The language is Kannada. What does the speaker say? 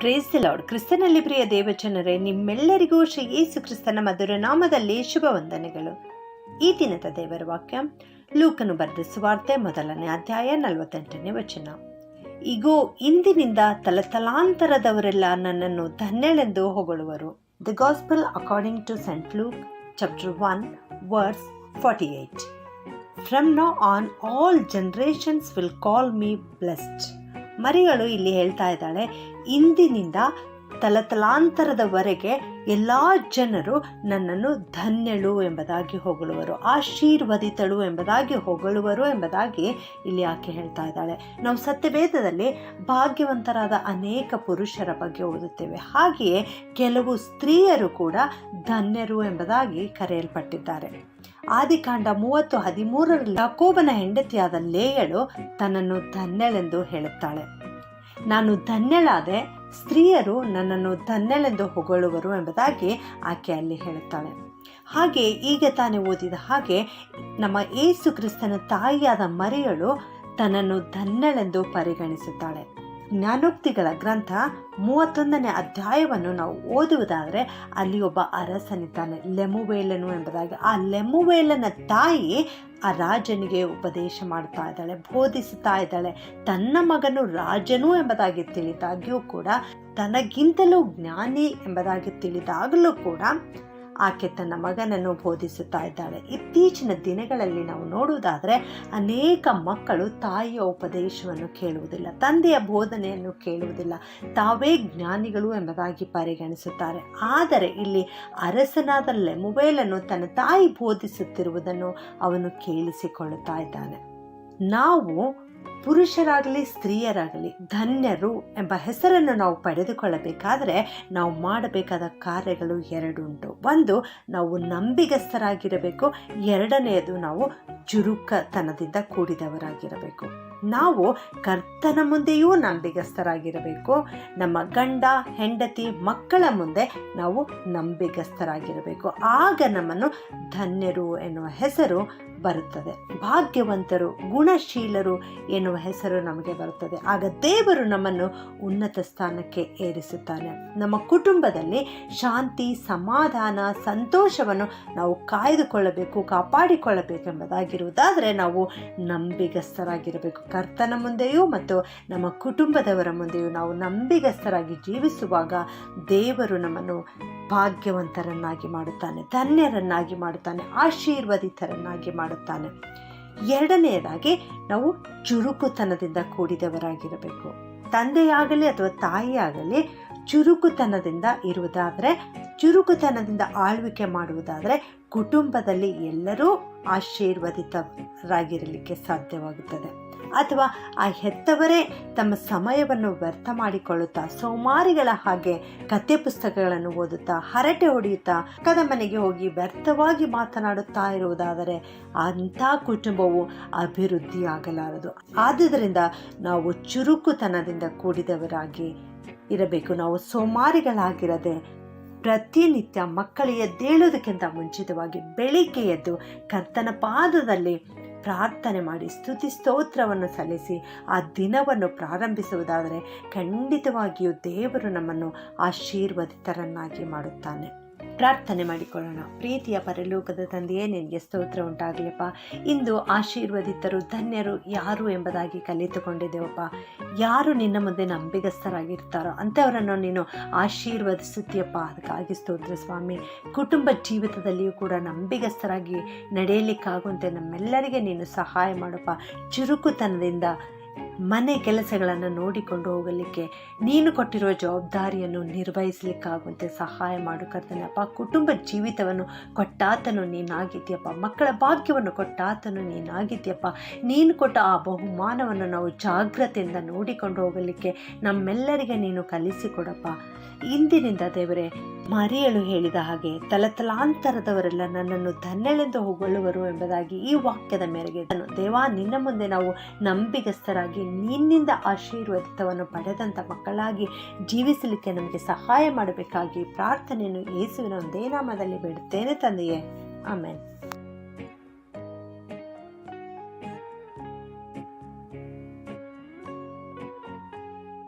ಪ್ರೇಸ್ ದಿ ಲಾರ್ಡ್ ಕ್ರಿಸ್ತನಲ್ಲಿ ಪ್ರಿಯ ದೇವಜನರೇ, ನಿಮ್ಮೆಲ್ಲರಿಗೂ ಶ್ರೀ ಯೇಸು ಕ್ರಿಸ್ತನ ಮಧುರ ನಾಮದಲ್ಲಿ ಶುಭ ವಂದನೆಗಳು. ಈ ದಿನದ ದೇವರ ವಾಕ್ಯ, ಲೂಕನು ಬರೆದ ಸುವಾರ್ತೆ ಮೊದಲನೇ ಅಧ್ಯಾಯ ನಲವತ್ತೆಂಟನೇ ವಚನ. ಈಗೋ ಇಂದಿನಿಂದ ತಲತಲಾಂತರದವರೆಲ್ಲ ನನ್ನನ್ನು ಧನ್ಯಳೆಂದು ಹೊಗಳುವರು. The gospel according to saint Luke chapter one verse forty eight from now on all generations will call me blessed ಮರಿಗಳು ಇಲ್ಲಿ ಹೇಳ್ತಾ ಇದ್ದಾಳೆ ಇಂದಿನಿಂದ ತಲತಲಾಂತರದವರೆಗೆ ಎಲ್ಲ ಜನರು ನನ್ನನ್ನು ಧನ್ಯಳು ಎಂಬುದಾಗಿ ಹೊಗಳುವರು, ಆಶೀರ್ವದಿತಳು ಎಂಬುದಾಗಿ ಹೊಗಳುವರು ಎಂಬುದಾಗಿ ಇಲ್ಲಿ ಆಕೆ ಹೇಳ್ತಾ ಇದ್ದಾಳೆ. ನಾವು ಸತ್ಯವೇದದಲ್ಲಿ ಭಾಗ್ಯವಂತರಾದ ಅನೇಕ ಪುರುಷರ ಬಗ್ಗೆ ಓದುತ್ತೇವೆ. ಹಾಗೆಯೇ ಕೆಲವು ಸ್ತ್ರೀಯರು ಕೂಡ ಧನ್ಯರು ಎಂಬುದಾಗಿ ಕರೆಯಲ್ಪಟ್ಟಿದ್ದಾರೆ. ಆದಿಕಾಂಡ ಮೂವತ್ತು ಹದಿಮೂರರಲ್ಲಿ ಯಾಕೋಬನ ಹೆಂಡತಿಯಾದ ಲೇಯಳು ತನ್ನನ್ನು ಧನ್ಯಳೆಂದು ಹೇಳುತ್ತಾಳೆ. ನಾನು ಧನ್ಯಳಾದೆ ಸ್ತ್ರೀಯರು ನನ್ನನ್ನು ಧನ್ಯಳೆಂದು ಹೊಗಳುವರು ಎಂಬುದಾಗಿ ಆಕೆ ಅಲ್ಲಿ ಹೇಳುತ್ತಾಳೆ. ಹಾಗೆ ಈಗ ತಾನೇ ಓದಿದ ಹಾಗೆ ನಮ್ಮ ಏಸು ಕ್ರಿಸ್ತನ ತಾಯಿಯಾದ ಮರಿಯಳು ತನ್ನನ್ನು ಧನ್ಯಳೆಂದು ಪರಿಗಣಿಸುತ್ತಾಳೆ. ಜ್ಞಾನೋಕ್ತಿಗಳ ಗ್ರಂಥ ಮೂವತ್ತೊಂದನೇ ಅಧ್ಯಾಯವನ್ನು ನಾವು ಓದುವುದಾದರೆ ಅಲ್ಲಿ ಒಬ್ಬ ಅರಸನಿದ್ದಾನೆ, ಲೆಮುವೇಲನು ಎಂಬುದಾಗಿ. ಆ ಲೆಮುವೇಲನ ತಾಯಿ ಆ ರಾಜನಿಗೆ ಉಪದೇಶ ಮಾಡ್ತಾ ಇದ್ದಾಳೆ, ಬೋಧಿಸುತ್ತಾ ಇದ್ದಾಳೆ. ತನ್ನ ಮಗನು ರಾಜನು ಎಂಬುದಾಗಿ ತಿಳಿದಾಗ್ಯೂ ಕೂಡ, ತನಗಿಂತಲೂ ಜ್ಞಾನಿ ಎಂಬುದಾಗಿ ತಿಳಿದಾಗಲೂ ಕೂಡ ಆಕೆ ತನ್ನ ಮಗನನ್ನು ಬೋಧಿಸುತ್ತಾ ಇದ್ದಾಳೆ. ಇತ್ತೀಚಿನ ದಿನಗಳಲ್ಲಿ ನಾವು ನೋಡುವುದಾದರೆ ಅನೇಕ ಮಕ್ಕಳು ತಾಯಿಯ ಉಪದೇಶವನ್ನು ಕೇಳುವುದಿಲ್ಲ, ತಂದೆಯ ಬೋಧನೆಯನ್ನು ಕೇಳುವುದಿಲ್ಲ, ತಾವೇ ಜ್ಞಾನಿಗಳು ಎಂಬುದಾಗಿ ಪರಿಗಣಿಸುತ್ತಾರೆ. ಆದರೆ ಇಲ್ಲಿ ಅರಸನಾದ ಮೊಬೈಲನ್ನು ತನ್ನ ತಾಯಿ ಬೋಧಿಸುತ್ತಿರುವುದನ್ನು ಅವನು ಕೇಳಿಸಿಕೊಳ್ಳುತ್ತಾ ಇದ್ದಾನೆ. ನಾವು ಪುರುಷರಾಗಲಿ, ಸ್ತ್ರೀಯರಾಗಲಿ, ಧನ್ಯರು ಎಂಬ ಹೆಸರನ್ನು ನಾವು ಪಡೆದುಕೊಳ್ಳಬೇಕಾದರೆ ನಾವು ಮಾಡಬೇಕಾದ ಕಾರ್ಯಗಳು ಎರಡುಂಟು. ಒಂದು, ನಾವು ನಂಬಿಗಸ್ಥರಾಗಿರಬೇಕು. ಎರಡನೆಯದು, ನಾವು ಚುರುಕತನದಿಂದ ಕೂಡಿದವರಾಗಿರಬೇಕು. ನಾವು ಕರ್ತನ ಮುಂದೆಯೂ ನಂಬಿಗಸ್ಥರಾಗಿರಬೇಕು. ನಮ್ಮ ಗಂಡ, ಹೆಂಡತಿ, ಮಕ್ಕಳ ಮುಂದೆ ನಾವು ನಂಬಿಗಸ್ತರಾಗಿರಬೇಕು ಆಗ ನಮ್ಮನ್ನು ಧನ್ಯರು ಎನ್ನುವ ಹೆಸರು ಬರುತ್ತದೆ. ಭಾಗ್ಯವಂತರು, ಗುಣಶೀಲರು ಎನ್ನುವ ಹೆಸರು ನಮಗೆ ಬರುತ್ತದೆ. ಆಗ ದೇವರು ನಮ್ಮನ್ನು ಉನ್ನತ ಸ್ಥಾನಕ್ಕೆ ಏರಿಸುತ್ತಾನೆ. ನಮ್ಮ ಕುಟುಂಬದಲ್ಲಿ ಶಾಂತಿ, ಸಮಾಧಾನ, ಸಂತೋಷವನ್ನು ನಾವು ಕಾಯ್ದುಕೊಳ್ಳಬೇಕು, ಕಾಪಾಡಿಕೊಳ್ಳಬೇಕೆಂಬುದಾಗಿರುವುದಾದರೆ ನಾವು ನಂಬಿಗಸ್ತರಾಗಿರಬೇಕು ಕರ್ತನ ಮುಂದೆಯೂ ಮತ್ತು ನಮ್ಮ ಕುಟುಂಬದವರ ಮುಂದೆಯೂ ನಾವು ನಂಬಿಗಸ್ತರಾಗಿ ಜೀವಿಸುವಾಗ ದೇವರು ನಮ್ಮನ್ನು ಭಾಗ್ಯವಂತರನ್ನಾಗಿ ಮಾಡುತ್ತಾನೆ, ಧನ್ಯರನ್ನಾಗಿ ಮಾಡುತ್ತಾನೆ, ಆಶೀರ್ವದಿತರನ್ನಾಗಿ ಮಾಡುತ್ತಾನೆ. ಎರಡನೆಯದಾಗಿ ನಾವು ಚುರುಕುತನದಿಂದ ಕೂಡಿದವರಾಗಿರಬೇಕು. ತಂದೆಯಾಗಲಿ ಅಥವಾ ತಾಯಿಯಾಗಲಿ ಚುರುಕುತನದಿಂದ ಇರುವುದಾದರೆ, ಚುರುಕುತನದಿಂದ ಆಳ್ವಿಕೆ ಮಾಡುವುದಾದರೆ ಕುಟುಂಬದಲ್ಲಿ ಎಲ್ಲರೂ ಆಶೀರ್ವದಿತರಾಗಿರಲಿಕ್ಕೆ ಸಾಧ್ಯವಾಗುತ್ತದೆ. ಅಥವಾ ಆ ಹೆತ್ತವರೇ ತಮ್ಮ ಸಮಯವನ್ನು ವ್ಯರ್ಥ ಮಾಡಿಕೊಳ್ಳುತ್ತಾ, ಸೋಮಾರಿಗಳ ಹಾಗೆ ಕತೆ ಪುಸ್ತಕಗಳನ್ನು ಓದುತ್ತಾ, ಹರಟೆ ಹೊಡೆಯುತ್ತಾ ಕದ ಮನೆಗೆ ಹೋಗಿ ವ್ಯರ್ಥವಾಗಿ ಮಾತನಾಡುತ್ತಾ ಇರುವುದಾದರೆ ಅಂಥ ಕುಟುಂಬವು ಅಭಿವೃದ್ಧಿಯಾಗಲಾರದು. ಆದುದರಿಂದ ನಾವು ಚುರುಕುತನದಿಂದ ಕೂಡಿದವರಾಗಿ ಇರಬೇಕು. ನಾವು ಸೋಮಾರಿಗಳಾಗಿರದೆ ಪ್ರತಿನಿತ್ಯ ಮಕ್ಕಳಿಗೆ ಎದ್ದೇಳೋದಕ್ಕಿಂತ ಮುಂಚಿತವಾಗಿ ಬೆಳಿಗ್ಗೆ ಎದ್ದು ಕರ್ತನ ಪಾದದಲ್ಲಿ ಪ್ರಾರ್ಥನೆ ಮಾಡಿ ಸ್ತುತಿ ಸ್ತೋತ್ರವನ್ನು ಸಲ್ಲಿಸಿ ಆ ದಿನವನ್ನು ಪ್ರಾರಂಭಿಸುವುದಾದರೆ ಖಂಡಿತವಾಗಿಯೂ ದೇವರು ನಮ್ಮನ್ನು ಆಶೀರ್ವದಿತರನ್ನಾಗಿ ಮಾಡುತ್ತಾನೆ. ಪ್ರಾರ್ಥನೆ ಮಾಡಿಕೊಳ್ಳೋಣ. ಪ್ರೀತಿಯ ಪರಲೋಕದ ತಂದೆಯೇ, ನಿನಗೆ ಸ್ತೋತ್ರ ಉಂಟಾಗಲಿಪ್ಪ ಇಂದು ಆಶೀರ್ವದಿತರು, ಧನ್ಯರು ಯಾರು ಎಂಬುದಾಗಿ ಕಲಿತುಕೊಂಡಿದ್ದೇವಪ್ಪ. ಯಾರು ನಿನ್ನ ಮುಂದೆ ನಂಬಿಗಸ್ತರಾಗಿರ್ತಾರೋ ಅಂಥವರನ್ನು ನೀನು ಆಶೀರ್ವದಿಸುತ್ತೀಯಪ್ಪ. ಅದಕ್ಕಾಗಿ ಸ್ತೋತ್ರ ಸ್ವಾಮಿ. ಕುಟುಂಬ ಜೀವಿತದಲ್ಲಿಯೂ ಕೂಡ ನಂಬಿಗಸ್ತರಾಗಿ ನಡೆಯಲಿಕ್ಕಾಗುವಂತೆ ನಮ್ಮೆಲ್ಲರಿಗೆ ನೀನು ಸಹಾಯ ಮಾಡಪ್ಪ. ಚುರುಕುತನದಿಂದ ಮನೆ ಕೆಲಸಗಳನ್ನು ನೋಡಿಕೊಂಡು ಹೋಗಲಿಕ್ಕೆ ನೀನು ಕೊಟ್ಟಿರುವ ಜವಾಬ್ದಾರಿಯನ್ನು ನಿರ್ವಹಿಸಲಿಕ್ಕಾಗುವಂತೆ ಸಹಾಯ ಮಾಡು ಕರ್ತನಪ್ಪ ಕುಟುಂಬ ಜೀವಿತವನ್ನು ಕೊಟ್ಟಾತನು ನೀನಾಗಿದ್ದೀಯಪ್ಪ. ಮಕ್ಕಳ ಭಾಗ್ಯವನ್ನು ಕೊಟ್ಟಾತನು ನೀನಾಗಿದ್ದೀಯಪ್ಪ. ನೀನು ಕೊಟ್ಟ ಆ ಬಹುಮಾನವನ್ನು ನಾವು ಜಾಗ್ರತೆಯಿಂದ ನೋಡಿಕೊಂಡು ಹೋಗಲಿಕ್ಕೆ ನಮ್ಮೆಲ್ಲರಿಗೆ ನೀನು ಕಲಿಸಿಕೊಡಪ್ಪ. ಇಂದಿನಿಂದ ದೇವರೇ, ಮರಿಯಳು ಹೇಳಿದ ಹಾಗೆ ತಲತಲಾಂತರದವರೆಲ್ಲ ನನ್ನನ್ನು ಧನ್ಯಳೆಂದು ಹೊಗಳುವರು ಎಂಬುದಾಗಿ ಈ ವಾಕ್ಯದ ಮೇರೆಗೆ ದೇವಾ, ನಿನ್ನ ಮುಂದೆ ನಾವು ನಂಬಿಗಸ್ತರಾಗಿ ನಿನ್ನಿಂದ ಆಶೀರ್ವಾದಿತವನ್ನು ಪಡೆದಂಥ ಮಕ್ಕಳಾಗಿ ಜೀವಿಸಲಿಕ್ಕೆ ನಮಗೆ ಸಹಾಯ ಮಾಡಬೇಕಾಗಿ ಪ್ರಾರ್ಥನೆಯನ್ನು ಯೇಸುವಿನ ಒಂದೇ ನಾಮದಲ್ಲಿ ಬಿಡುತ್ತೇನೆ ತಂದೆಯೇ. ಆಮೇಲೆ